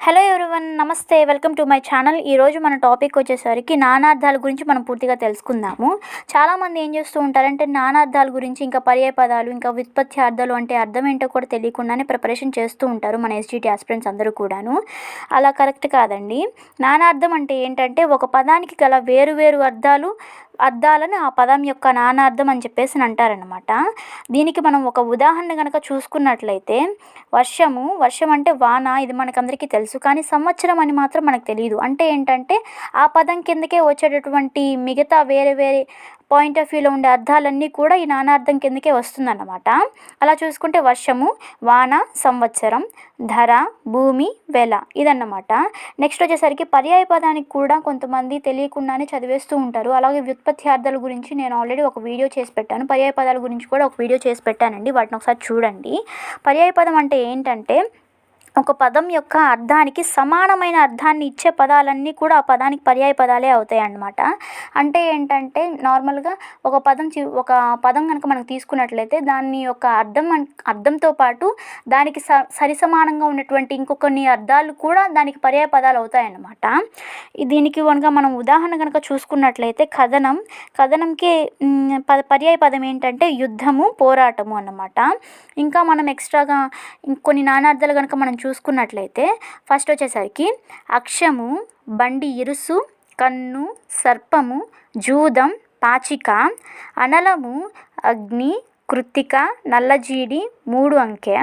Hello everyone నమస్తే welcome to my channel ఈరోజు మన టాపిక్ వచ్చేసరికి నానార్థాల గురించి మనం పూర్తిగా తెలుసుకుందాము. చాలామంది ఏం చేస్తూ ఉంటారంటే నానార్థాల గురించి ఇంకా పర్యాయ పదాలు ఇంకా వ్యుత్పత్తి అర్థాలు అంటే అర్థం ఏంటో కూడా తెలియకుండానే ప్రిపరేషన్ చేస్తూ ఉంటారు మన ఎస్జిటి ఆస్పిరెంట్స్ అందరూ కూడాను. అలా కరెక్ట్ కాదండి. నానార్థం అంటే ఏంటంటే ఒక పదానికి గల వేరు వేరు అర్థాలు అర్థాలను ఆ పదం యొక్క నానార్థం అని చెప్పేసి అంటారనమాట దీనికి మనం ఒక ఉదాహరణ కనుక చూసుకున్నట్లయితే వర్షము వర్షం అంటే వాన ఇది మనకందరికీ తెలుసు. కానీ సంవత్సరం అని మాత్రం మనకు తెలియదు అంటే ఏంటంటే ఆ పదం కిందకే వచ్చేటటువంటి మిగతా వేరే వేరే పాయింట్ ఆఫ్ వ్యూలో ఉండే అర్థాలన్నీ కూడా ఈ నానార్థం కిందకే వస్తుందన్నమాట. అలా చూసుకుంటే వర్షము వాన సంవత్సరం ధర భూమి వెల ఇదన్నమాట. నెక్స్ట్ వచ్చేసరికి పర్యాయ పదానికి కూడా కొంతమంది తెలియకుండానే చదివేస్తూ ఉంటారు. అలాగే వ్యుత్పత్తి అర్థాల గురించి నేను ఆల్రెడీ ఒక వీడియో చేసి పెట్టాను. పర్యాయ పదాల గురించి కూడా ఒక వీడియో చేసి పెట్టానండి. వాటిని ఒకసారి చూడండి. పర్యాయ పదం అంటే ఏంటంటే ఒక పదం యొక్క అర్థానికి సమానమైన అర్థాన్ని ఇచ్చే పదాలన్నీ కూడా ఆ పదానికి పర్యాయ పదాలే అవుతాయి అన్నమాట అంటే ఏంటంటే నార్మల్గా ఒక పదం చి ఒక పదం కనుక మనం తీసుకున్నట్లయితే దాని యొక్క అర్థం అర్థంతో పాటు దానికి స సరి సమానంగా ఉన్నటువంటి ఇంకొన్ని అర్థాలు కూడా దానికి పర్యాయ పదాలు అవుతాయి అన్నమాట దీనికి కనుక మనం ఉదాహరణ కనుక చూసుకున్నట్లయితే కథనం కథనంకి పద పర్యాయ పదం ఏంటంటే యుద్ధము పోరాటము అన్నమాట. ఇంకా మనం ఎక్స్ట్రాగా ఇంకొన్ని నానార్థాలు కనుక మనం చూసుకున్నట్లయితే ఫస్ట్ వచ్చేసరికి అక్షము బండి ఇరుసు కన్ను సర్పము జూదం పాచిక అనలము అగ్ని కృత్తిక నల్లజీడి మూడు అంకె.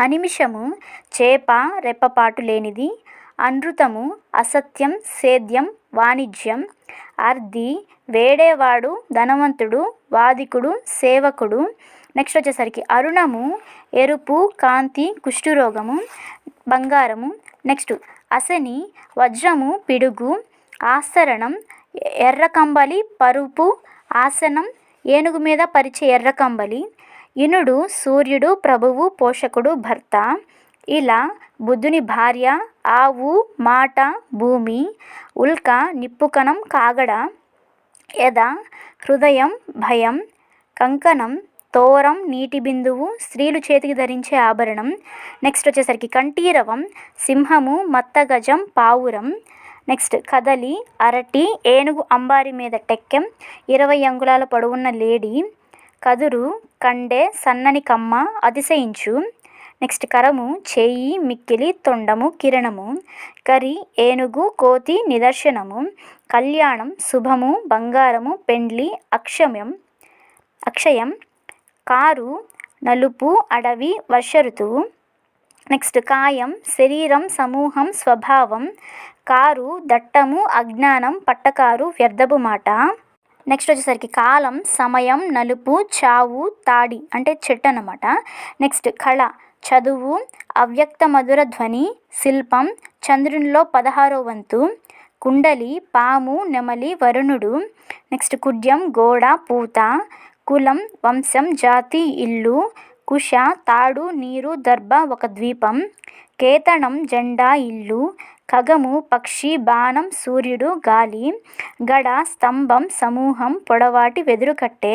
అనిమిషము చేప రెప్పపాటు లేనిది. అనృతము అసత్యం సేద్యం వాణిజ్యం. అర్ధి వేడేవాడు ధనవంతుడు వాదికుడు సేవకుడు. నెక్స్ట్ వచ్చేసరికి అరుణము ఎరుపు కాంతి కుష్ఠురోగము బంగారము. నెక్స్ట్ అసని వజ్రము పిడుగు ఆసరణం ఎర్రకంబలి పరుపు ఆసనం ఏనుగు మీద పరిచే ఎర్రకంబలి ఇనుడు సూర్యుడు ప్రభువు పోషకుడు భర్త. ఇలా బుద్ధుని భార్య ఆవు మాట భూమి ఉల్క నిప్పుకణం కాగడ ఎద హృదయం భయం కంకణం తోరం నీటి బిందువు స్త్రీలు చేతికి ధరించే ఆభరణం. నెక్స్ట్ వచ్చేసరికి కంఠీరవం సింహము మత్తగజం పావురం. నెక్స్ట్ కదలి అరటి ఏనుగు అంబారి మీద టెక్కెం ఇరవై అంగుళాల పొడవున్న లేడి. కదురు కండె సన్నని కమ్మ అతిశయించు. నెక్స్ట్ కరము చేయి మిక్కిలి తొండము కిరణము. కరి ఏనుగు కోతి నిదర్శనము. కళ్యాణం శుభము బంగారము పెండ్లి అక్షమ్యం. అక్షయం కారు నలుపు అడవి వర్ష ఋతువు నెక్స్ట్ కాయం శరీరం సమూహం స్వభావం. కారు దట్టము అజ్ఞానం పట్టకారు వ్యర్థపు మాట. నెక్స్ట్ వచ్చేసరికి కాలం సమయం నలుపు చావు తాడి అంటే చెట్టు అన్నమాట నెక్స్ట్ కళ చదువు అవ్యక్త మధుర ధ్వని శిల్పం చంద్రునిలో పదహారో వంతు. కుండలి పాము నెమలి వరుణుడు. నెక్స్ట్ కుడ్యం గోడ పూత. కులం వంశం జాతి ఇల్లు కుష తాడు నీరు దర్భ ఒక ద్వీపం కేతనం జెండా ఇల్లు ఖగము పక్షి బాణం సూర్యుడు గాలి గడ స్తంభం సమూహం పొడవాటి వెదురుకట్టె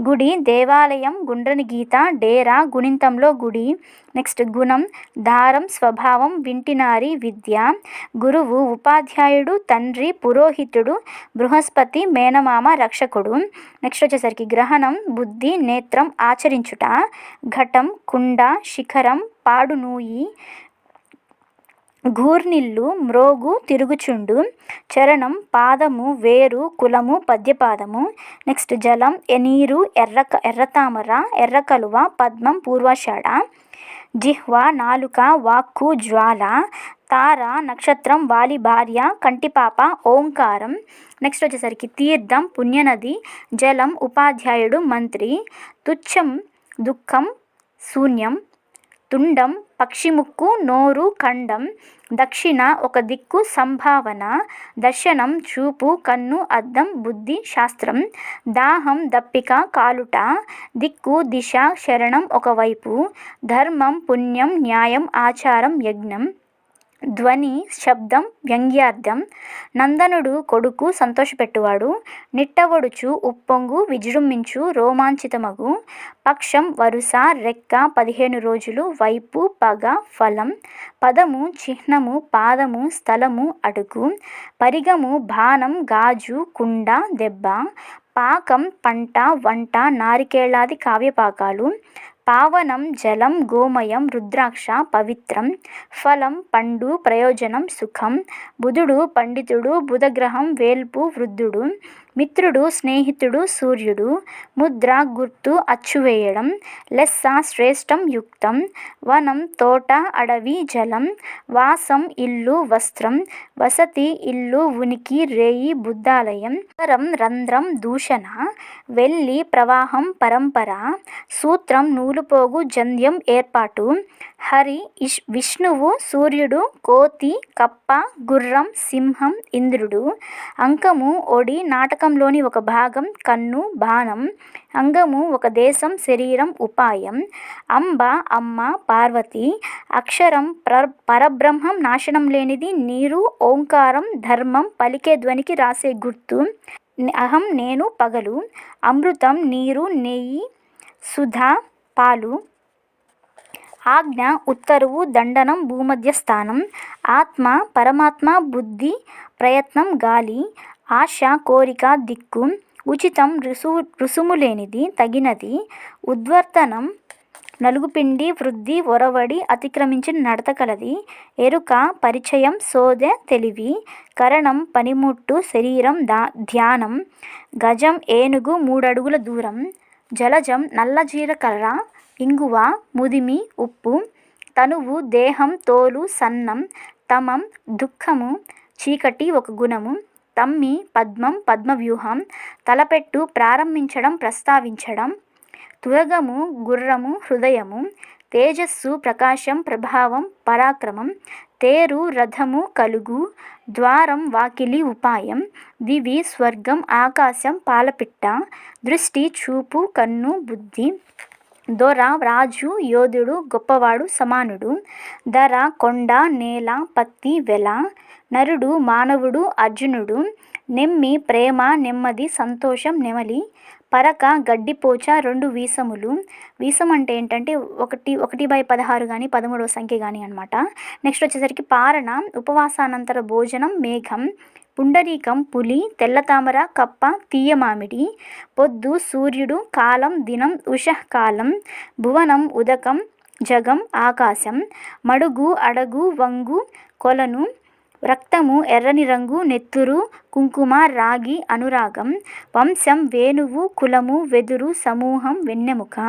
గుడి దేవాలయం గుండ్రని గీత డేరా గుణింతంలో గుడి నెక్స్ట్ గుణం దారం స్వభావం వింటినారి విద్య గురువు ఉపాధ్యాయుడు తండ్రి పురోహితుడు బృహస్పతి మేనమామ రక్షకుడు. నెక్స్ట్ వచ్చేసరికి గ్రహణం బుద్ధి నేత్రం ఆచరించుట ఘటం కుండ శిఖరం పాడు నూయి గూర్నిల్లు మ్రోగు తిరుగుచుండు. చరణం పాదము వేరు కులము పద్యపాదము. నెక్స్ట్ జలం ఎనీరు ఎర్ర ఎర్రతామర ఎర్రకలువ పద్మం పూర్వాషాఢ. జిహ్వ నాలుక వాక్కు జ్వాల. తార నక్షత్రం వాలి భార్య కంటిపాప ఓంకారం. నెక్స్ట్ వచ్చేసరికి తీర్థం పుణ్యనది జలం ఉపాధ్యాయుడు మంత్రి. తుచ్చం దుఃఖం శూన్యం. తుండం పక్షిముక్కు నోరు ఖండం దక్షిణ ఒక దిక్కు సంభావన దర్శనం చూపు కన్ను అద్దం బుద్ధి శాస్త్రం దాహం దప్పిక కాలుట దిక్కు దిశ శరణం ఒకవైపు ధర్మం పుణ్యం న్యాయం ఆచారం యజ్ఞం ధ్వని శబ్దం వ్యంగ్యార్థం. నందనుడు కొడుకు సంతోషపెట్టువాడు. నిట్టవొడుచు ఉప్పొంగు విజృంభించు రోమాంచితమగు. పక్షం వరుస రెక్క పదిహేను రోజులు వైపు పగ ఫలం. పదము చిహ్నము పాదము స్థలము అడుగు. పరిగము బాణం గాజు కుండ దెబ్బ. పాకం పంట వంట నారికేళాది కావ్యపాకాలు. పావనం జలం గోమయం రుద్రాక్ష పవిత్రం ఫలం పండు ప్రయోజనం సుఖం బుధుడు పండితుడు బుధగ్రహం వేల్పు వృద్ధుడు మిత్రుడు స్నేహితుడు సూర్యుడు ముద్ర గుర్తు అచ్చువేయడం లెస్స శ్రేష్టం యుక్తం వనం తోట అడవి జలం వాసం ఇల్లు వస్త్రం వసతి ఇల్లు ఉనికి రేయి బుద్ధాలయం రం రంధ్రం దూషణ వెళ్ళి ప్రవాహం పరంపర సూత్రం నూలుపోగు జంధ్యం ఏర్పాటు హరి ఇష్ విష్ణువు సూర్యుడు కోతి కప్ప గుర్రం సింహం ఇంద్రుడు అంకము ఒడి నాటకంలోని ఒక భాగం కన్ను బాణం అంగము ఒక దేశం శరీరం ఉపాయం అంబ అమ్మ పార్వతి అక్షరం ప్ర పరబ్రహ్మం నాశనం లేనిది నీరు ఓంకారం ధర్మం పలికే ధ్వనికి రాసే గుర్తు అహం నేను పగలు అమృతం నీరు నెయ్యి సుధా పాలు ఆజ్ఞ ఉత్తరువు దండనం భూమధ్య స్థానం ఆత్మ పరమాత్మ బుద్ధి ప్రయత్నం గాలి ఆశ కోరిక దిక్కు ఉచితం రుసువు రుసుము లేనిది తగినది ఉద్వర్తనం నలుగుపిండి వృద్ధి ఒరవడి అతిక్రమించిన నడతకలది ఎరుక పరిచయం సోదె తెలివి కరణం పనిముట్టు శరీరం దా ధ్యానం గజం ఏనుగు మూడడుగుల దూరం జలజం నల్ల జీలకర్ర ఇంగువ ముదిమి ఉప్పు తనువు దేహం తోలు సన్నం తమం దుఃఖము చీకటి ఒక గుణము తమ్మి పద్మం పద్మవ్యూహం తలపెట్టు ప్రారంభించడం ప్రస్తావించడం తురగము గుర్రము హృదయము తేజస్సు ప్రకాశం ప్రభావం పరాక్రమం తేరు రథము కలుగు ద్వారం వాకిలి ఉపాయం దివి స్వర్గం ఆకాశం పాలపిట్ట దృష్టి చూపు కన్ను బుద్ధి దొర రాజు యోధుడు గొప్పవాడు సమానుడు ధర కొండ నేల పత్తి వెల నరుడు మానవుడు అర్జునుడు నెమ్మి ప్రేమ నెమ్మది సంతోషం నెమలి పరక గడ్డిపోచ రెండు వీసములు. వీసం అంటే ఏంటంటే ఒకటి ఒకటి బై పదహారు కానీ పదమూడవ సంఖ్య కానీ అనమాట నెక్స్ట్ వచ్చేసరికి పారణ ఉపవాసానంతర భోజనం మేఘం పుండరీకం పులి తెల్లతామర కప్ప తీయమామిడి పొద్దు సూర్యుడు కాలం దినం ఉషకాలం భువనం ఉదకం జగం ఆకాశం మడుగు అడగు వంగు కొలను రక్తము ఎర్రని రంగు నెత్తురు కుంకుమ రాగి అనురాగం వంశం వేణువు కులము వెదురు సమూహం వెన్నెముక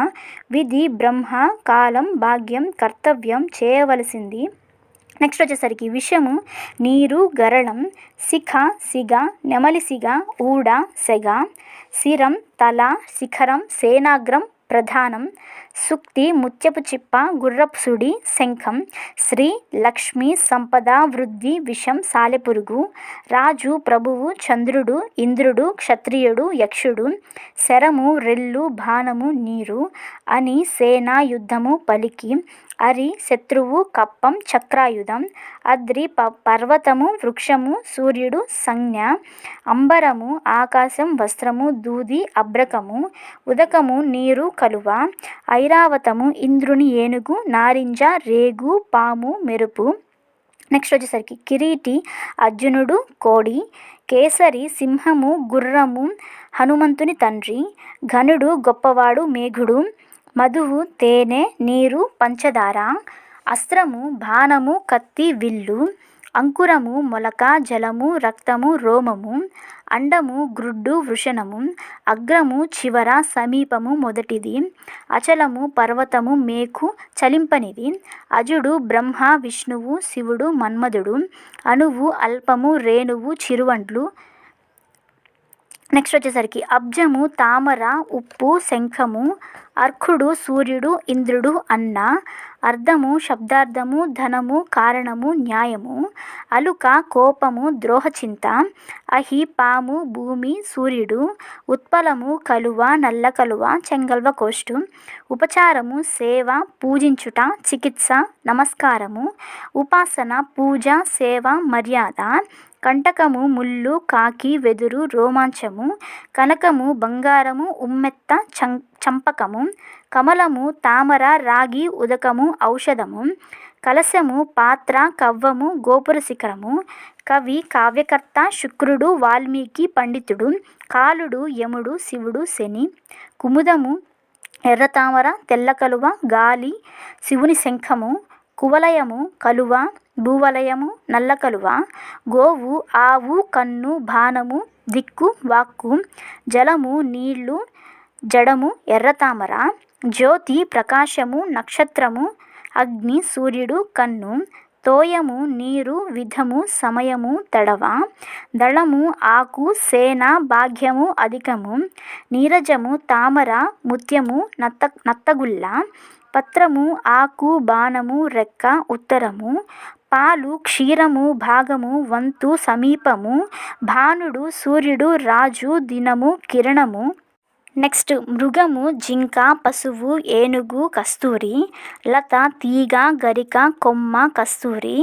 విధి బ్రహ్మ కాలం భాగ్యం కర్తవ్యం చేయవలసింది. నెక్స్ట్ వచ్చేసరికి విషము నీరు గరళం శిఖ సిగ నెమలిసిగ ఊడ సెగ శిరం తల శిఖరం సేనాగ్రం ప్రధానం సుక్తి ముత్యపు చిప్ప గుర్రపు సుడి శంఖం శ్రీ లక్ష్మి సంపద వృద్ధి విషం సాలెపురుగు రాజు ప్రభువు చంద్రుడు ఇంద్రుడు క్షత్రియుడు యక్షుడు శరము రెల్లు బాణము నీరు అని సేన యుద్ధము పలికి అరి శత్రువు కప్పం చక్రాయుధం అద్రి ప పర్వతము వృక్షము సూర్యుడు సంజ్ఞ అంబరము ఆకాశం వస్త్రము దూది అబ్రకము ఉదకము నీరు కలువ ఐరావతము ఇంద్రుని ఏనుగు నారింజ రేగు పాము మెరుపు. నెక్స్ట్ వచ్చేసరికి కిరీటి అర్జునుడు కోడి కేసరి సింహము గుర్రము హనుమంతుని తండ్రి ఘనుడు గొప్పవాడు మేఘుడు మధువు తేనె నీరు పంచదార అస్త్రము బాణము కత్తి విల్లు. అంకురము మొలక జలము రక్తము రోమము అండము గ్రుడ్డు వృషణము అగ్రము చివర సమీపము మొదటిది అచలము పర్వతము మేకు చలింపనిది అజుడు బ్రహ్మ విష్ణువు శివుడు మన్మధుడు అణువు అల్పము రేణువు చిరువండ్లు నెక్స్ట్ వచ్చేసరికి అబ్జము తామర ఉప్పు శంఖము అర్ఖుడు సూర్యుడు ఇంద్రుడు అన్న అర్థము శబ్దార్థము ధనము కారణము న్యాయము అలుక కోపము ద్రోహచింత అహి పాము భూమి సూర్యుడు ఉత్పలము కలువ నల్ల కలువ చెంగల్వ కోష్టు ఉపచారము సేవ పూజించుట చికిత్స నమస్కారము ఉపాసన పూజ సేవ మర్యాద కంటకము ముళ్ళు కాకి వెదురు రోమాంచము కనకము బంగారము ఉమ్మెత్త చం చంపకము కమలము తామర రాగి ఉదకము ఔషధము కలశము పాత్ర కవ్వము గోపుర శిఖరము కవి కావ్యకర్త శుక్రుడు వాల్మీకి పండితుడు కాలుడు యముడు శివుడు శని కుముదము ఎర్రతామర తెల్ల కలువ గాలి శివుని శంఖము కువలయము కలువ భూవలయము నల్ల కలువ గోవు ఆవు కన్ను బాణము దిక్కు వాక్కు జలము నీళ్ళు జడము ఎర్రతామర జ్యోతి ప్రకాశము నక్షత్రము అగ్ని సూర్యుడు కన్ను తోయము నీరు విధము సమయము తడవ దళము ఆకు సేన భాగ్యము అధికము నీరజము తామర ముత్యము నత్త నత్తగుల్ల పత్రము ఆకు బాణము రెక్క ఉత్తరము పాలు క్షీరము భాగము వంతు సమీపము భానుడు సూర్యుడు రాజు దినము కిరణము నెక్స్ట్ మృగము జింక పశువు ఏనుగు కస్తూరి లత తీగ గరిక కొమ్మ కస్తూరి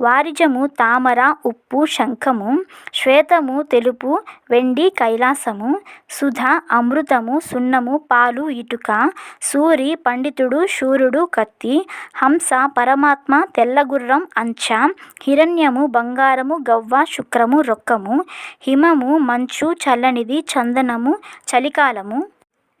వారిజము తామర ఉప్పు శంఖము శ్వేతము తెలుపు వెండి కైలాసము సుధ అమృతము సున్నము పాలు ఇటుక సూరి పండితుడు శూరుడు కత్తి హంస పరమాత్మ తెల్లగుర్రం అంచ హిరణ్యము బంగారము గవ్వ శుక్రము రొక్కము హిమము మంచు చల్లనిది చందనము చలికాలము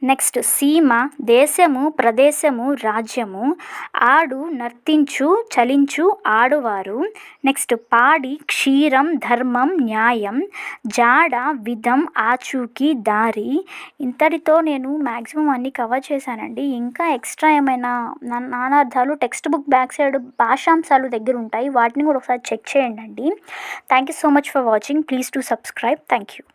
నెక్స్ట్ సీమ దేశము ప్రదేశము రాజ్యము ఆడు నర్తించు చలించు ఆడువారు. నెక్స్ట్ పాడి క్షీరం ధర్మం న్యాయం జాడ విధం ఆచూకీ దారి. ఇంతటితో నేను మ్యాక్సిమం అన్ని కవర్ చేశానండి. ఇంకా ఎక్స్ట్రా ఏమైనా నా- నానార్థాలు టెక్స్ట్ బుక్ బ్యాక్ సైడ్ భాషాంశాలు దగ్గర ఉంటాయి. వాటిని కూడా ఒకసారి చెక్ చేయండి thank you so much for watching. Please to subscribe. Thank you